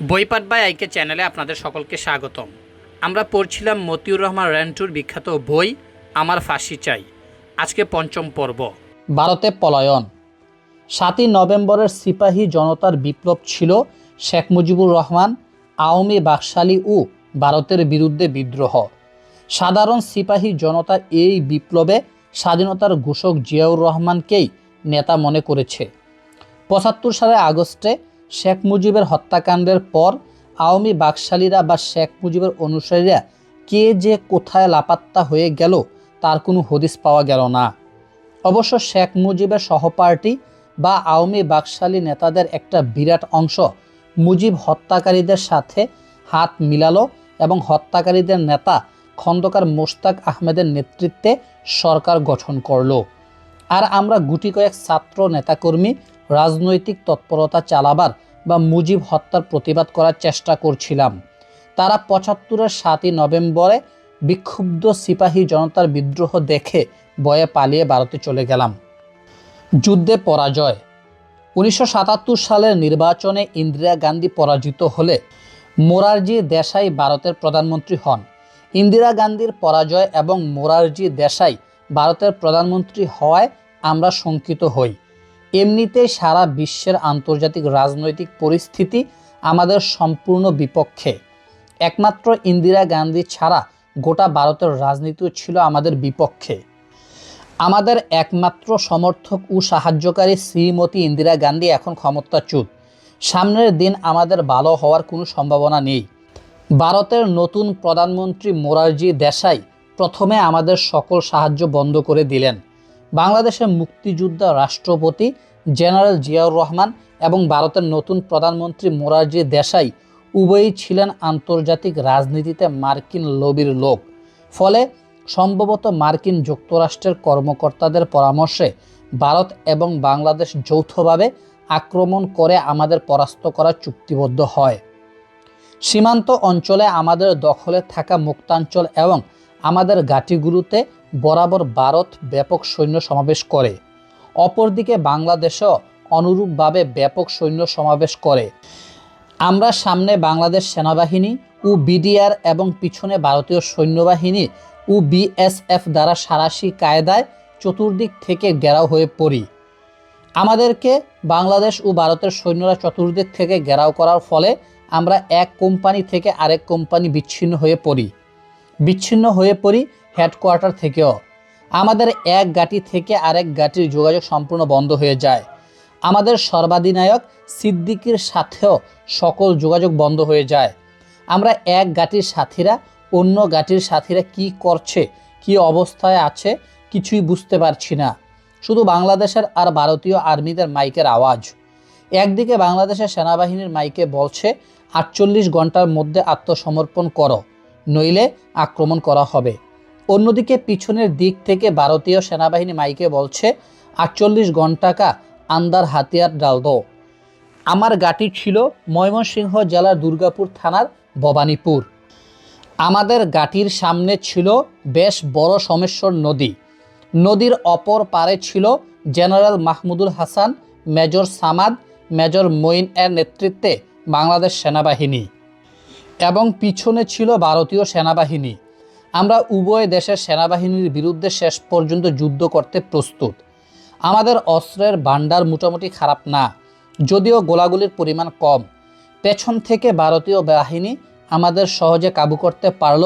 বইপাট by আইকে চ্যানেলে আপনাদের সকলকে স্বাগতম। আমরা পড়ছিলাম মতিউর রহমান র্যান্টুর বিখ্যাত বই, আমার ফাঁসি চাই। আজকে পঞ্চম পর্ব। ভারতে পলায়ন। সাতই নভেম্বরের সিপাহী জনতার বিপ্লব ছিল শেখ মুজিবুর রহমান, আওয়ামী বাকশালী ও ভারতের বিরুদ্ধে বিদ্রোহ। সাধারণ সিপাহী জনতা এই বিপ্লবে স্বাধীনতার ঘোষক জিয়াউর রহমানকেই নেতা মনে করেছে। পঁচাত্তর সালে আগস্টে শেখ মুজিবের হত্যাকাণ্ডের পর আওয়ামী বাকশালীরা বা শেখ মুজিবের অনুসারীরা কে যে কোথায় লাপাত্তা হয়ে গেল, তার কোনো হদিস পাওয়া গেল না। অবশ্য শেখ মুজিবের সহপার্টি বা আওয়ামী বাকশালী নেতাদের একটা বিরাট অংশ মুজিব হত্যাকারীদের সাথে হাত মিলালো এবং হত্যাকারীদের নেতা খন্দকার মোশতাক আহমেদের নেতৃত্বে সরকার গঠন করল। আর আমরা গুটি কয়েক ছাত্র নেতাকর্মী রাজনৈতিক তৎপরতা চালাবার বা মুজিব হত্যার প্রতিবাদ করার চেষ্টা করছিলাম। তারা পঁচাত্তরের সাতই নভেম্বরে বিক্ষুব্ধ সিপাহী জনতার বিদ্রোহ দেখে বয়ে পালিয়ে ভারতে চলে গেলাম। যুদ্ধে পরাজয়। উনিশশো সাতাত্তর সালের নির্বাচনে ইন্দিরা গান্ধী পরাজিত হলে মোরারজি দেশাই ভারতের প্রধানমন্ত্রী হন। ইন্দিরা গান্ধীর পরাজয় এবং মোরারজি দেশাই ভারতের প্রধানমন্ত্রী হওয়ায় আমরা শঙ্কিত হই। এমনিতেই সারা বিশ্বের আন্তর্জাতিক রাজনৈতিক পরিস্থিতি আমাদের সম্পূর্ণ বিপক্ষে। একমাত্র ইন্দিরা গান্ধী ছাড়া গোটা ভারতের রাজনীতিও ছিল আমাদের বিপক্ষে। আমাদের একমাত্র সমর্থক ও সাহায্যকারী শ্রীমতী ইন্দিরা গান্ধী এখন ক্ষমতাচ্যুত সামনের দিন আমাদের ভালো হওয়ার কোনো সম্ভাবনা নেই। ভারতের নতুন প্রধানমন্ত্রী মোরারজি দেশাই প্রথমে আমাদের সকল সাহায্য বন্ধ করে দিলেন। বাংলাদেশের মুক্তিযোদ্ধা রাষ্ট্রপতি জেনারেল জিয়াউর রহমান এবং ভারতের নতুন প্রধানমন্ত্রী মোরারজি দেশাই উভয়ই ছিলেন আন্তর্জাতিক রাজনীতিতে মার্কিন লবির লোক। ফলে সম্ভবত মার্কিন যুক্তরাষ্ট্রের কর্মকর্তাদের পরামর্শে ভারত এবং বাংলাদেশ যৌথভাবে আক্রমণ করে আমাদের পরাস্ত করার চুক্তিবদ্ধ হয়। সীমান্ত অঞ্চলে আমাদের দখলে থাকা মুক্তাঞ্চল এবং আমাদের ঘাঁটিগুলোতে বরাবর ভারত ব্যাপক সৈন্য সমাবেশ করে। অপরদিকে বাংলাদেশও অনুরূপভাবে ব্যাপক সৈন্য সমাবেশ করে। আমরা সামনে বাংলাদেশ সেনাবাহিনী ও বিডিআর এবং পিছনে ভারতীয় সৈন্যবাহিনী ও বিএসএফ দ্বারা সারাশি কায়দায় চতুর্দিক থেকে ঘেরাও হয়ে পড়ি। আমাদেরকে বাংলাদেশ ও ভারতের সৈন্যরা চতুর্দিক থেকে ঘেরাও করার ফলে আমরা এক কোম্পানি থেকে আরেক কোম্পানি বিচ্ছিন্ন হয়ে পড়ি। বিচ্ছিন্ন হয়ে পড়ি হেডকোয়ার্টার থেকেও। আমাদের এক গাটি থেকে আরেক গাটির যোগাযোগ সম্পূর্ণ বন্ধ হয়ে যায়। আমাদের সর্বাধিনায়ক সিদ্দিকির সাথেও সকল যোগাযোগ বন্ধ হয়ে যায়। আমরা এক গাটির সাথীরা, অন্য গাটির সাথীরা কি করছে, কি অবস্থায় আছে, কিছুই বুঝতে পারছি না। শুধু বাংলাদেশের আর ভারতীয় আর্মিদের মাইকের আওয়াজ। একদিকে বাংলাদেশের সেনাবাহিনীর মাইকে বলছে, আটচল্লিশ ঘণ্টার মধ্যে আত্মসমর্পণ করো, নইলে আক্রমণ করা হবে। অন্যদিকে পিছনের দিক থেকে ভারতীয় সেনাবাহিনী মাইকে বলছে, আটচল্লিশ ঘন্টাকা আন্দার হাতিয়ার ডাল দো আমার গাটি ছিল ময়মনসিংহ জেলার দুর্গাপুর থানার ভবানীপুর। আমাদের গাটির সামনে ছিল বেশ বড় সমেশ্বর নদী। নদীর অপর পারে ছিল general Mahmudul Hasan, major Samad, major Moin এর নেতৃত্বে বাংলাদেশ সেনাবাহিনী। এবং পিছনে ছিল ভারতীয় সেনাবাহিনী। আমরা উভয় দেশের সেনাবাহিনীর বিরুদ্ধে শেষ পর্যন্ত যুদ্ধ করতে প্রস্তুত। আমাদের অস্ত্রের ভাণ্ডার মোটামুটি খারাপ না, যদিও গোলাগুলির পরিমাণ কম। পেছন থেকে ভারতীয় বাহিনী আমাদের সহজে কাবু করতে পারল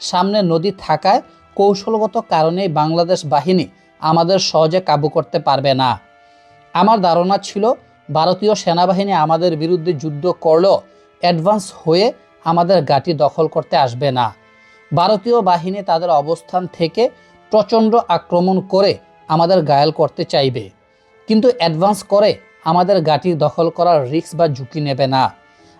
সামনে নদী থাকায় কৌশলগত কারণেই বাংলাদেশ বাহিনী আমাদের সহজে কাবু করতে পারবে না। আমার ধারণা ছিল, ভারতীয় সেনাবাহিনী আমাদের বিরুদ্ধে যুদ্ধ করলেও অ্যাডভান্স হয়ে আমাদের গাটি দখল করতে আসবে না। ভারতীয় বাহিনী তাদের অবস্থান থেকে প্রচণ্ড আক্রমণ করে আমাদের ঘায়াল করতে চাইবে। কিন্তু অ্যাডভান্স করে আমাদের ঘাঁটি দখল করার রিস্ক বা ঝুঁকি নেবে না।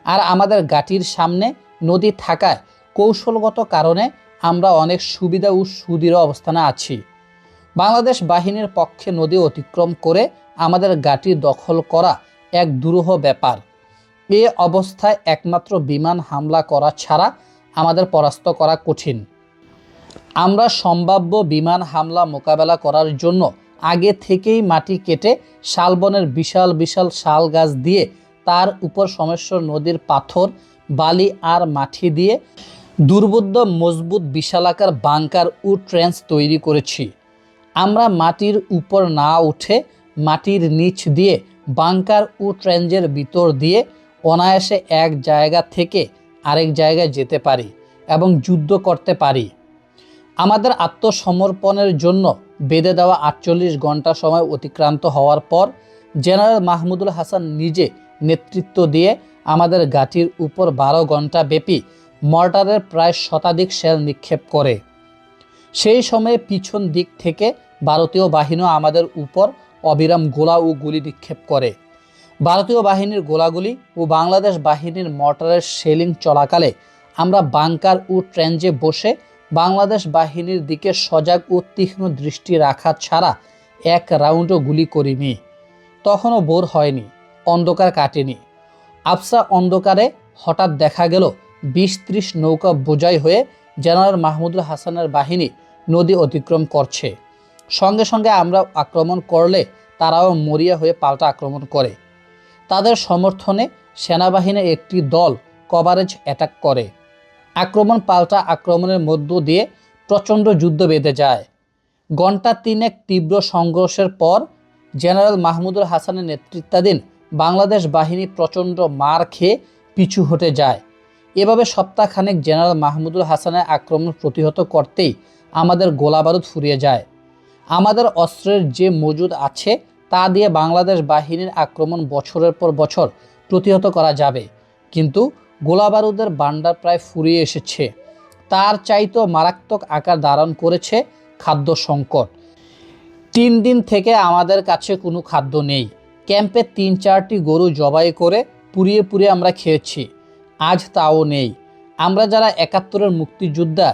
আর আমাদের গাটির সামনে নদী থাকায় কৌশলগত কারণে আমরা অনেক সুবিধা ও সুদৃঢ় অবস্থানে আছি। বাংলাদেশ বাহিনীর পক্ষে নদী অতিক্রম করে আমাদের গাটি দখল করা এক দুরূহ ব্যাপার। এ অবস্থায় একমাত্র বিমান হামলা করা ছাড়া আমাদের পরাস্ত করা কঠিন। আমরা সম্ভাব্য বিমান হামলা মোকাবেলা করার জন্য আগে থেকেই মাটি কেটে শালবনের বিশাল বিশাল শাল গাছ দিয়ে তার উপর সোমেশ্বর নদীর পাথর, বালি আর মাটি দিয়ে দুর্বোধ্য মজবুত বিশালাকার বাংকার ও ট্রেন্স তৈরি করেছি। আমরা মাটির উপর না উঠে মাটির নিচ দিয়ে বাংকার ও ট্রেঞ্জের ভিতর দিয়ে অনায়াসে এক জায়গা থেকে আরেক জায়গায় যেতে পারি এবং যুদ্ধ করতে পারি। আমাদের আত্মসমর্পণের জন্য বেঁধে দেওয়া আটচল্লিশ ঘণ্টা সময় অতিক্রান্ত হওয়ার পর জেনারেল মাহমুদুল হাসান নিজে নেতৃত্ব দিয়ে আমাদের গাটির উপর বারো ঘণ্টা ব্যাপী মর্টারের প্রায় শতাধিক শেল নিক্ষেপ করে। সেই সময়ে পিছন দিক থেকে ভারতীয় বাহিনী আমাদের উপর অবিরাম গোলা ও গুলি নিক্ষেপ করে। ভারতীয় বাহিনীর গোলাগুলি ও বাংলাদেশ বাহিনীর মর্টারের শেলিং চলাকালে আমরা বাংকার ও ট্রেঞ্জে বসে বাংলাদেশ বাহিনীর দিকে সজাগ ও তীক্ষ্ণ দৃষ্টি রাখা ছাড়া এক রাউন্ডও গুলি করিনি। তখনও বোর হয়নি, অন্ধকার কাটেনি। আফসা অন্ধকারে হঠাৎ দেখা গেল বিশ ত্রিশ নৌকা বোঝাই হয়ে জেনারেল মাহমুদুল হাসানের বাহিনী নদী অতিক্রম করছে। সঙ্গে সঙ্গে আমরা আক্রমণ করলে তারাও মরিয়া হয়ে পাল্টা আক্রমণ করে। তাদের সমর্থনে সেনাবাহিনীর একটি দল কভারেজ অ্যাটাক করে। আক্রমণ পাল্টা আক্রমণের মধ্য দিয়ে প্রচণ্ড যুদ্ধ বেঁধে যায়। ঘণ্টা তিনেক তীব্র সংঘর্ষের পর জেনারেল মাহমুদুল হাসানের নেতৃত্বাধীন বাংলাদেশ বাহিনী প্রচণ্ড মার খেয়ে পিছু হটে যায়। এভাবে সপ্তাহখানেক জেনারেল মাহমুদুল হাসানের আক্রমণ প্রতিহত করতেই আমাদের গোলাবারুদ ফুরিয়ে যায়। আমাদের অস্ত্রের যে মজুদ আছে তা দিয়ে বাংলাদেশ বাহিনীর আক্রমণ বছরের পর বছর প্রতিহত করা যাবে। কিন্তু গোলাবারুদের বান্ডার প্রায় ফুরিয়ে এসেছে। তার চাইতেও মারাত্মক আকার ধারণ করেছে খাদ্য সংকট। তিন দিন থেকে আমাদের কাছে কোনো খাদ্য নেই। ক্যাম্পে তিন চারটি গরু জবাই করে পুড়িয়ে পুড়িয়ে আমরা খেয়েছি। আজ তাও নেই। আমরা যারা একাত্তরের মুক্তিযোদ্ধা,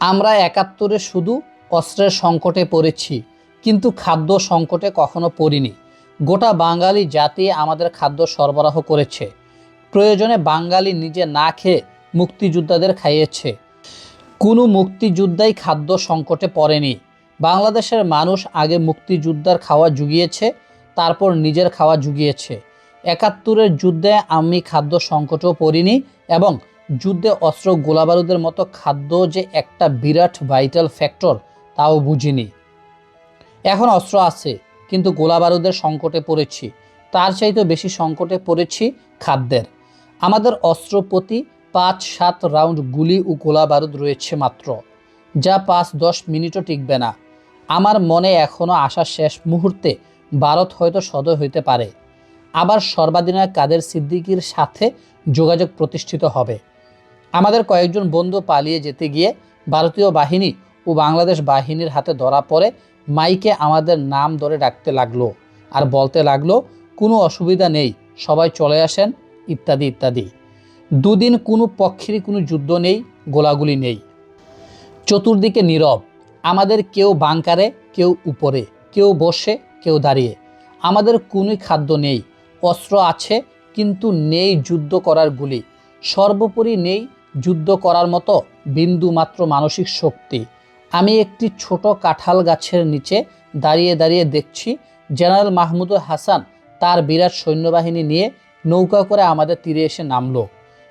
আমরা একাত্তরে শুধু অস্ত্রের সংকটে পড়েছি। কিন্তু খাদ্য সংকটে কখনো পড়িনি। গোটা বাঙালি জাতি আমাদের খাদ্য সরবরাহ করেছে। প্রয়োজনে বাঙালি নিজে না খেয়ে মুক্তিযোদ্ধাদের খাইয়েছে। কোনো মুক্তিযোদ্ধাই খাদ্য সংকটে পড়েনি। বাংলাদেশের মানুষ আগে মুক্তিযোদ্ধার খাওয়া জুগিয়েছে, তারপর নিজের খাওয়া জুগিয়েছে। একাত্তরের যুদ্ধে আমি খাদ্য সংকটেও পড়িনি এবং যুদ্ধে অস্ত্র গোলাবারুদের মতো খাদ্য যে একটা বিরাট ভাইটাল ফ্যাক্টর তাও বুঝিনি। এখন অস্ত্র আছে, কিন্তু গোলাবারুদের সংকটে পড়েছি। তার চাইতে বেশি সংকটে পড়েছি খাদ্যের। আমাদের অস্ত্র প্রতি পাঁচ সাত রাউন্ড গুলি ও গোলা বারুদ রয়েছে মাত্র, যা পাঁচ দশ মিনিটও টিকবে না। আমার মনে এখনও আসা শেষ মুহূর্তে ভারত হয়তো সদয় হইতে পারে। আবার সর্বাধিনায়ক কাদের সিদ্দিকির সাথে যোগাযোগ প্রতিষ্ঠিত হবে। আমাদের কয়েকজন বন্ধু পালিয়ে যেতে গিয়ে ভারতীয় বাহিনী ও বাংলাদেশ বাহিনীর হাতে ধরা পড়ে মাইকে আমাদের নাম ধরে ডাকতে লাগল আর বলতে লাগল, কোনো অসুবিধা নেই, সবাই চলে আসেন, ইত্যাদি ইত্যাদি। দুদিন কোনো পক্ষেরই কোনো যুদ্ধ নেই, গোলাগুলি নেই। চতুর্দিকে নীরব। আমাদের কেউ বাংকারে কেউ উপরে, কেউ বসে, কেউ দাঁড়িয়ে। আমাদের কোনোই খাদ্য নেই, অস্ত্র আছে, কিন্তু নেই যুদ্ধ করার গুলি। সর্বোপরি নেই যুদ্ধ করার মতো বিন্দু মাত্র মানসিক শক্তি। আমি একটি ছোট কাঁঠাল গাছের নিচে দাঁড়িয়ে দাঁড়িয়ে দেখছি জেনারেল মাহমুদুল হাসান তার বিরাট সৈন্যবাহিনী নিয়ে নৌকা করে আমাদের তীরে এসে নামলো।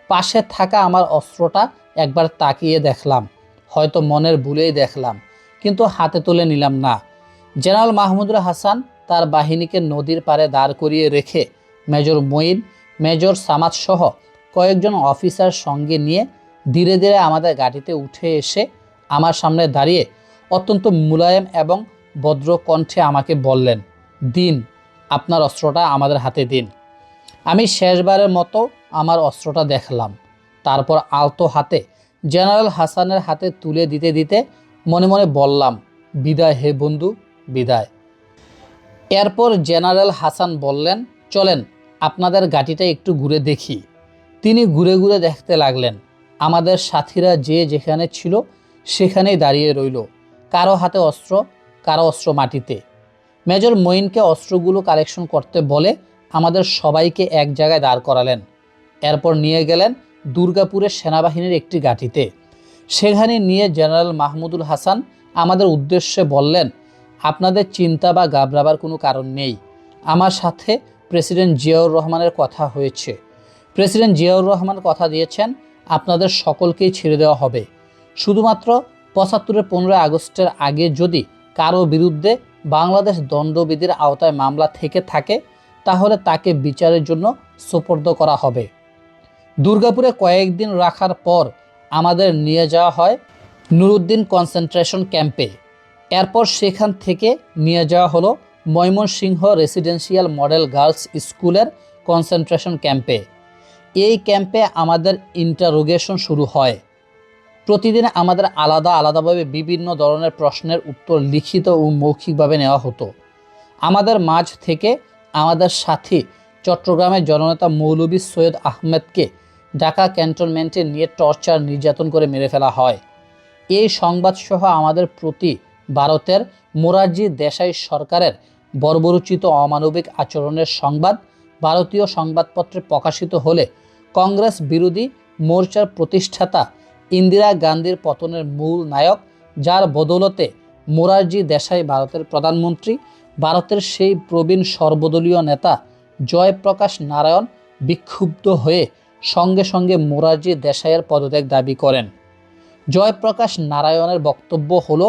পাশে থাকা আমার অস্ত্রটা একবার তাকিয়ে দেখলাম, হয়তো মনের ভুলেই দেখলাম, কিন্তু হাতে তুলে নিলাম না। জেনারেল মাহমুদুল হাসান তার বাহিনীকে নদীর পাড়ে দাঁড় করিয়ে রেখে মেজর মঈন, মেজর সামাদ সহ কয়েকজন অফিসার সঙ্গে নিয়ে ধীরে ধীরে আমাদের গাড়িতে উঠে এসে আমার সামনে দাঁড়িয়ে অত্যন্ত মুলায়েম এবং ভদ্র কণ্ঠে আমাকে বললেন, দিন, আপনার অস্ত্রটা আমাদের হাতে দিন। আমি শেষবারের মতো আমার অস্ত্রটা দেখলাম। তারপর আলতো হাতে জেনারেল হাসানের হাতে তুলে দিতে দিতে মনে মনে বললাম, বিদায় হে বন্ধু, বিদায়। এরপর জেনারেল হাসান বললেন, চলেন, আপনাদের গাড়িটা একটু ঘুরে দেখি। তিনি ঘুরে ঘুরে দেখতে লাগলেন। আমাদের সাথীরা যে যেখানে ছিল সেখানেই দাঁড়িয়ে রইল। কারও হাতে অস্ত্র, কারও অস্ত্র মাটিতে। মেজর মঈনকে অস্ত্রগুলো কালেকশন করতে বলে আমাদের সবাইকে এক জায়গায় দাঁড় করালেন। এরপর নিয়ে গেলেন দুর্গাপুরের সেনাবাহিনীর একটি গাঠিতে সেখানে নিয়ে জেনারেল মাহমুদুল হাসান আমাদের উদ্দেশ্যে বললেন, আপনাদের চিন্তা বা ঘাবড়াবার কোনো কারণ নেই। আমার সাথে প্রেসিডেন্ট জিয়াউর রহমানের কথা হয়েছে। প্রেসিডেন্ট জিয়াউর রহমান কথা দিয়েছেন, আপনাদের সকলকেই ছেড়ে দেওয়া হবে। শুধুমাত্র পঁচাত্তরের পনেরোই আগস্টের আগে যদি কারও বিরুদ্ধে বাংলাদেশ দণ্ডবিধির আওতায় মামলা থেকে থাকে, তাহলে তাকে বিচারের জন্য সোপর্দ করা হবে। দুর্গাপুরে কয়েকদিন রাখার পর আমাদের নিয়ে যাওয়া হয় নুরুদ্দিন কনসেন্ট্রেশন ক্যাম্পে। এরপর সেখান থেকে নিয়ে যাওয়া হলো ময়মনসিংহ রেসিডেন্সিয়াল মডেল গার্লস স্কুলের কনসেন্ট্রেশন ক্যাম্পে। এই ক্যাম্পে আমাদের ইন্টারোগেশন শুরু হয়। প্রতিদিন আমাদের আলাদা আলাদাভাবে বিভিন্ন ধরনের প্রশ্নের উত্তর লিখিত ও মৌখিকভাবে নেওয়া হতো। আমাদের মাঝ থেকে আমাদের সাথী চট্টগ্রামের জননেতা মৌলভী সৈয়দ আহমেদকে ঢাকা ক্যান্টনমেন্টে নিয়ে টর্চার নির্যাতন করে মেরে ফেলা হয়। এই সংবাদসহ আমাদের প্রতি ভারতের মোরারজি দেশাই সরকারের বর্বরোচিত অমানবিক আচরণের সংবাদ ভারতীয় সংবাদপত্রে প্রকাশিত হলে কংগ্রেস বিরোধী মোর্চার প্রতিষ্ঠাতা ইন্দিরা গান্ধীর পতনের মূল নায়ক, যার বদৌলতে মোরারজি দেশাই ভারতের প্রধানমন্ত্রী, ভারতের সেই প্রবীণ সর্বদলীয় নেতা জয়প্রকাশ নারায়ণ বিক্ষুব্ধ হয়ে সঙ্গে সঙ্গে মোরারজি দেশাইয়ের পদত্যাগ দাবি করেন। জয়প্রকাশ নারায়ণের বক্তব্য হল,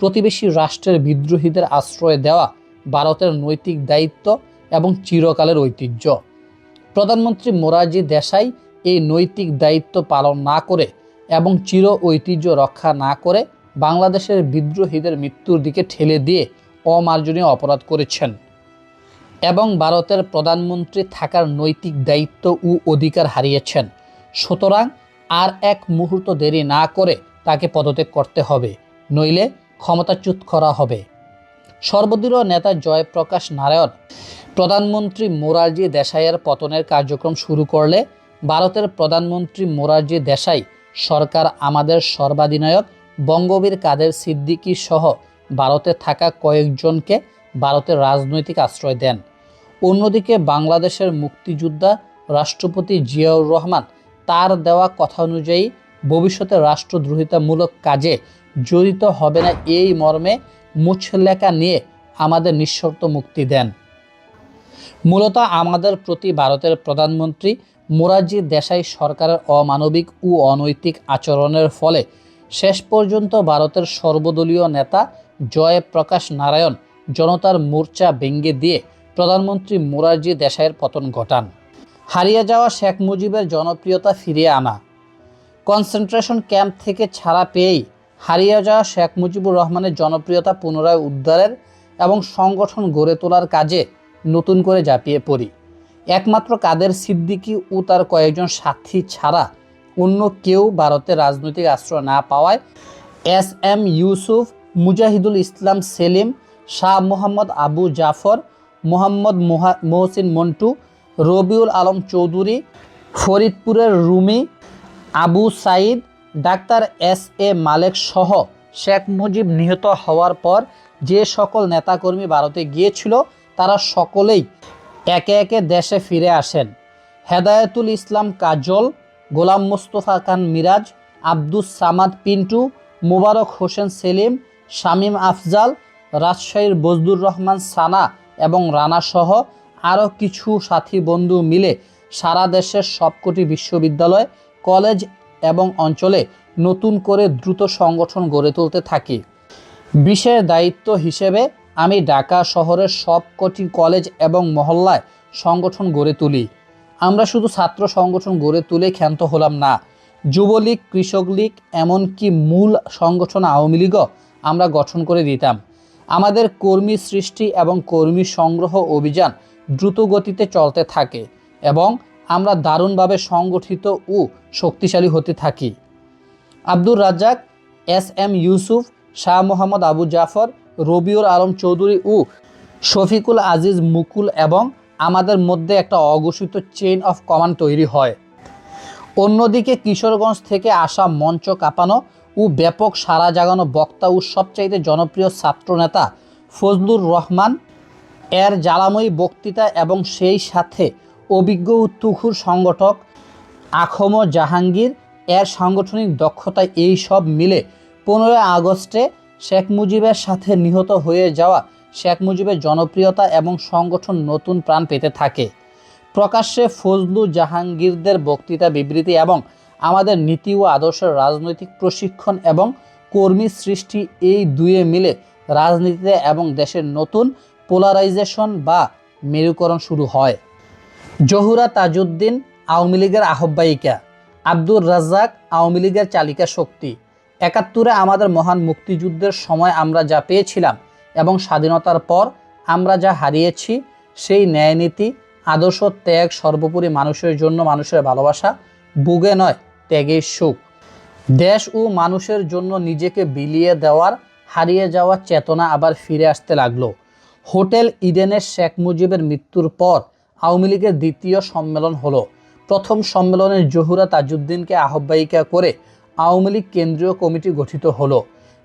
প্রতিবেশী রাষ্ট্রের বিদ্রোহীদের আশ্রয় দেওয়া ভারতের নৈতিক দায়িত্ব এবং চিরকালের ঐতিহ্য। প্রধানমন্ত্রী মোরারজি দেশাই এই নৈতিক দায়িত্ব পালন না করে এবং চির ঐতিহ্য রক্ষা না করে বাংলাদেশের বিদ্রোহীদের মৃত্যুর দিকে ঠেলে দিয়ে অমার্জনীয় অপরাধ করেছেন। এবং ভারতের প্রধানমন্ত্রী থাকার নৈতিক দায়িত্ব ও অধিকার হারিয়েছেন। সুতরাং আর এক মুহূর্ত দেরি না করে তাকে পদত্যাগ করতে হবে, নইলে ক্ষমতাচ্যুত করা হবে। সর্বদলীয় নেতা জয়প্রকাশ নারায়ণ প্রধানমন্ত্রী মোরারজি দেশাইয়ের পতনের কার্যক্রম শুরু করলে ভারতের প্রধানমন্ত্রী মোরারজি দেশাই সরকার আমাদের সর্বাধিনায়ক বঙ্গবীর কাদের সিদ্দিকী সহ ভারতে থাকা কয়েকজনকে ভারতের রাজনৈতিক আশ্রয় দেন। অন্যদিকে বাংলাদেশের মুক্তিযোদ্ধা রাষ্ট্রপতি জিয়াউর রহমান তার দেওয়া কথা অনুযায়ী ভবিষ্যতে রাষ্ট্রদ্রোহিতামূলক কাজে জড়িত হবে না এই মর্মে মুছলেখা নিয়ে আমাদের নিঃশর্ত মুক্তি দেন। মূলত আমাদের প্রতি ভারতের প্রধানমন্ত্রী মোরারজি দেশাই সরকারের অমানবিক ও অনৈতিক আচরণের ফলে শেষ পর্যন্ত ভারতের সর্বদলীয় নেতা জয়প্রকাশ নারায়ণ জনতার মোর্চা ভেঙ্গে দিয়ে প্রধানমন্ত্রী মোরারজি দেশাইয়ের পতন ঘটান। হারিয়ে যাওয়া শেখ মুজিবের জনপ্রিয়তা ফিরিয়ে আনা। কনসেন্ট্রেশন ক্যাম্প থেকে ছাড়া পেয়েই হারিয়ে যাওয়া শেখ মুজিবুর রহমানের জনপ্রিয়তা পুনরায় উদ্ধারের এবং সংগঠন গড়ে তোলার কাজে নতুন করে ঝাঁপিয়ে পড়ি। একমাত্র কাদের সিদ্দিকী ও তার কয়েকজন সাথী ছাড়া অন্য কেউ ভারতে রাজনৈতিক আশ্রয় না পাওয়ায় এস এম ইউসুফ, মুজাহিদুল ইসলাম সেলিম, শাহ মোহাম্মদ আবু জাফর, মোহাম্মদ মোহা- মহসিন মন্টু, রবিউল আলম চৌধুরী, ফরিদপুরের Rumi, Abu Sayeed, doctor S A Malek সহ শেখ মুজিব নিহত হওয়ার পর যে সকল নেতাকর্মী ভারতে গিয়েছিল, তারা সকলেই একে একে দেশে ফিরে আসেন। হেদায়েতুল ইসলাম কাজল, গোলাম মোস্তফা খান মিরাজ, আব্দুস সামাদ পিন্টু, মুবারক হোসেন সেলিম, শামীম আফজাল, রাজশাহীর বজদুর রহমান সানা এবং রানা সহ আরও কিছু সাথী বন্ধু মিলে সারা দেশের সবকটি বিশ্ববিদ্যালয়, কলেজ এবং অঞ্চলে নতুন করে দ্রুত সংগঠন গড়ে তুলতে থাকি। বিশেষ দায়িত্ব হিসেবে আমি ঢাকা শহরের সবকটি কলেজ এবং মহল্লায় সংগঠন গড়ে তুলি। আমরা শুধু ছাত্র সংগঠন গড়ে তুলে ক্ষান্ত হলাম না। যুবলীগ কৃষক লীগ এমনকি মূল সংগঠন আওয়ামী লীগও আমরা গঠন করে দিতাম। আমাদের কর্মী সৃষ্টি এবং কর্মী সংগ্রহ অভিযান দ্রুত গতিতে চলতে থাকে এবং আমরা দারুণভাবে সংগঠিত ও শক্তিশালী হতে থাকি। আব্দুর রাজ্জাক, এস এম ইউসুফ, শাহ মোহাম্মদ আবু জাফর রবিউল আলম চৌধুরী ও শফিকুল আজিজ মুকুল এবং আমাদের মধ্যে একটা অঘোষিত চেইন অফ কমান্ড তৈরি হয়। অন্যদিকে কিশোরগঞ্জ থেকে আসা মঞ্চ কাঁপানো ও ব্যাপক সারা জাগানো বক্তা ও সবচাইতে জনপ্রিয় ছাত্রনেতা ফজলুর রহমান, এর জ্বালাময়ী বক্তৃতা এবং সেই সাথে অভিজ্ঞ তুখুর সংগঠক আখম জাহাঙ্গীর, এর সাংগঠনিক দক্ষতায় এই সব মিলে পনেরোই আগস্টে শেখ মুজিবের সাথে নিহত হয়ে যাওয়া শেখ মুজিবের জনপ্রিয়তা এবং সংগঠন নতুন প্রাণ পেতে থাকে। প্রকাশ্যে ফজলু জাহাঙ্গীরদের বক্তৃতা, বিবৃতি এবং আমাদের নীতি ও আদর্শের রাজনৈতিক প্রশিক্ষণ এবং কর্মী সৃষ্টি এই দুয়ে মিলে রাজনীতিতে এবং দেশের নতুন পোলারাইজেশন বা মেরুকরণ শুরু হয়। জহুরা তাজউদ্দিন আওয়ামী লীগের আহ্বায়িকা, আব্দুর রাজ্জাক আওয়ামী লীগের চালিকা শক্তি। একাত্তরে আমাদের মহান মুক্তিযুদ্ধের সময় আমরা যা পেয়েছিলাম এবং স্বাধীনতার পর আমরা যা হারিয়েছি, সেই ন্যায়নীতি, আদর্শ, ত্যাগ, সর্বোপরি মানুষের জন্য মানুষের ভালোবাসা, বুগে নয়, ত্যাগের সুখ। দেশ ও মানুষের জন্য নিজেকে বিলিয়ে দেওয়ার, হারিয়ে যাওয়া চেতনা আবার ফিরে আসতে লাগল। হোটেল ইডেনের শেখ মুজিবের মৃত্যুর পর আওয়ামী লীগের দ্বিতীয় সম্মেলন হলো। প্রথম সম্মেলনে জহুরা তাজউদ্দিনকে আহ্বায়িকা করে আওয়ামী লীগ কেন্দ্রীয় কমিটি গঠিত হল।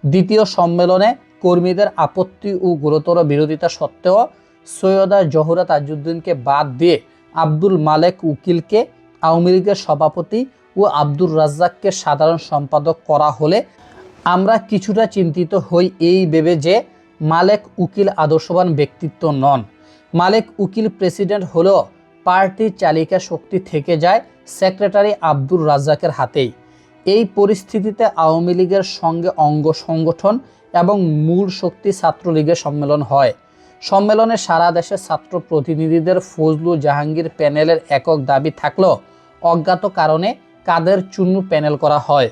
দ্বিতীয় সম্মেলনে কর্মীদের আপত্তি ও গুরুতর বিরোধিতা সত্ত্বেও সৈয়দা জহুরা তাজউদ্দিনকে বাদ দিয়ে আব্দুল মালেক উকিলকে, আওয়ামী লীগের সভাপতি ও আব্দুর রাজ্জাককে সাধারণ সম্পাদক করা হলে আমরা কিছুটা চিন্তিত হই এই ভেবে যে মালেক উকিল আদর্শবান ব্যক্তিত্ব নন। মালেক উকিল প্রেসিডেন্ট হলেও পার্টির চালিকা শক্তি থেকে যায় সেক্রেটারি আব্দুর রাজ্জাকের হাতেই। এই পরিস্থিতিতে আওয়ামী লীগের সঙ্গে অঙ্গ সংগঠন এবং মূল শক্তি ছাত্রলীগের সম্মেলন হয়। সম্মেলনে সারা দেশের ছাত্র প্রতিনিধিদের ফজলু জাহাঙ্গীর প্যানেলের একক দাবি থাকলেও অজ্ঞাত কারণে কাদের চুন্নু প্যানেল করা হয়।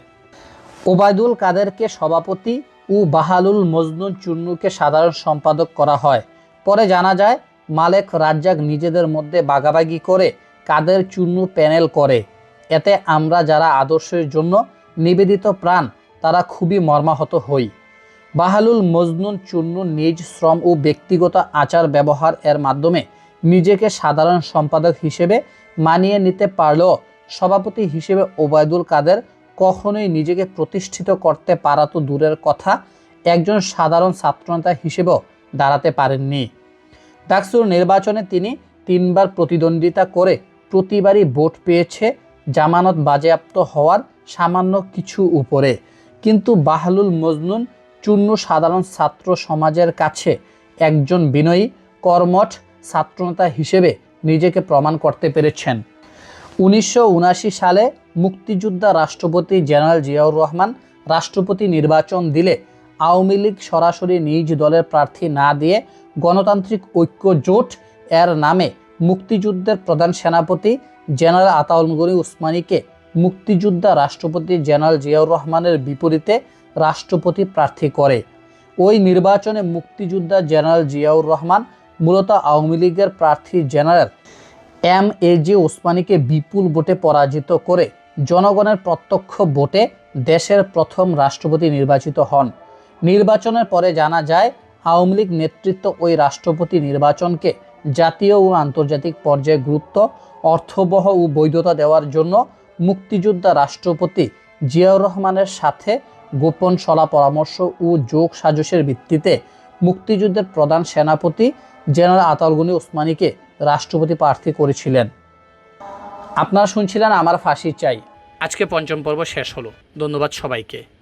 ওবায়দুল কাদেরকে সভাপতি ও বাহালুল মজনুন চুন্নুকে সাধারণ সম্পাদক করা হয়। পরে জানা যায়, মালেক রাজ্জাক নিজেদের মধ্যে বাগাবাগি করে কাদের চুন্নু প্যানেল করে। এতে আমরা যারা আদর্শের জন্য নিবেদিত প্রাণ, তারা খুবই মর্মাহত হই। বাহালুল মজনুন চুন্নু নিজ শ্রম ও ব্যক্তিগত আচার ব্যবহার এর মাধ্যমে নিজেকে সাধারণ সম্পাদক হিসেবে মানিয়ে নিতে পারলেও সভাপতি হিসেবে ওবায়দুল কাদের কখনোই নিজেকে প্রতিষ্ঠিত করতে পারা তো দূরের কথা, একজন সাধারণ ছাত্রনেতা হিসেবেও দাঁড়াতে পারেননি। ডাকসুর নির্বাচনে তিনি তিনবার প্রতিদ্বন্দ্বিতা করে প্রতিবারই ভোট পেয়েছে জামানত বাজেয়াপ্ত হওয়ার সামান্য কিছু উপরে। কিন্তু বাহলুল মজনুন চূর্ণ সাধারণ ছাত্র সমাজের কাছে একজন বিনয়ী, কর্মঠ ছাত্রনেতা হিসেবে নিজেকে প্রমাণ করতে পেরেছেন। উনিশশো সালে মুক্তিযোদ্ধা রাষ্ট্রপতি জেনারেল জিয়াউর রহমান রাষ্ট্রপতি নির্বাচন দিলে আওয়ামী লীগ সরাসরি নিজ দলের প্রার্থী না দিয়ে গণতান্ত্রিক ঐক্য জোট এর নামে মুক্তিযুদ্ধের প্রধান সেনাপতি জেনারেল আতাউল গনি উসমানীকে মুক্তিযোদ্ধা রাষ্ট্রপতি জেনারেল জিয়াউর রহমানের বিপরীতে রাষ্ট্রপতি প্রার্থী করে। ওই নির্বাচনে মুক্তিযোদ্ধা জেনারেল জিয়াউর রহমান মূলত আওয়ামী লীগের প্রার্থী জেনারেল এম এ জি ওসমানীকে বিপুল ভোটে পরাজিত করে জনগণের প্রত্যক্ষ ভোটে দেশের প্রথম রাষ্ট্রপতি নির্বাচিত হন। নির্বাচনের পরে জানা যায়, আওয়ামী লীগ নেতৃত্ব ওই রাষ্ট্রপতি নির্বাচনকে জাতীয় ও আন্তর্জাতিক পর্যায়ে গুরুত্ব অর্থবহ ও বৈধতা দেওয়ার জন্য মুক্তিযোদ্ধা রাষ্ট্রপতি জিয়াউর রহমানের সাথে গোপন সলা পরামর্শ ও যোগ সাজসের ভিত্তিতে মুক্তিযুদ্ধের প্রধান সেনাপতি জেনারেল আতালগুনি ওসমানীকে রাষ্ট্রপতি প্রার্থী করেছিলেন। আপনারা শুনছিলেন আমার ফাঁসি চাই। আজকে পঞ্চম পর্ব শেষ হলো। ধন্যবাদ সবাইকে।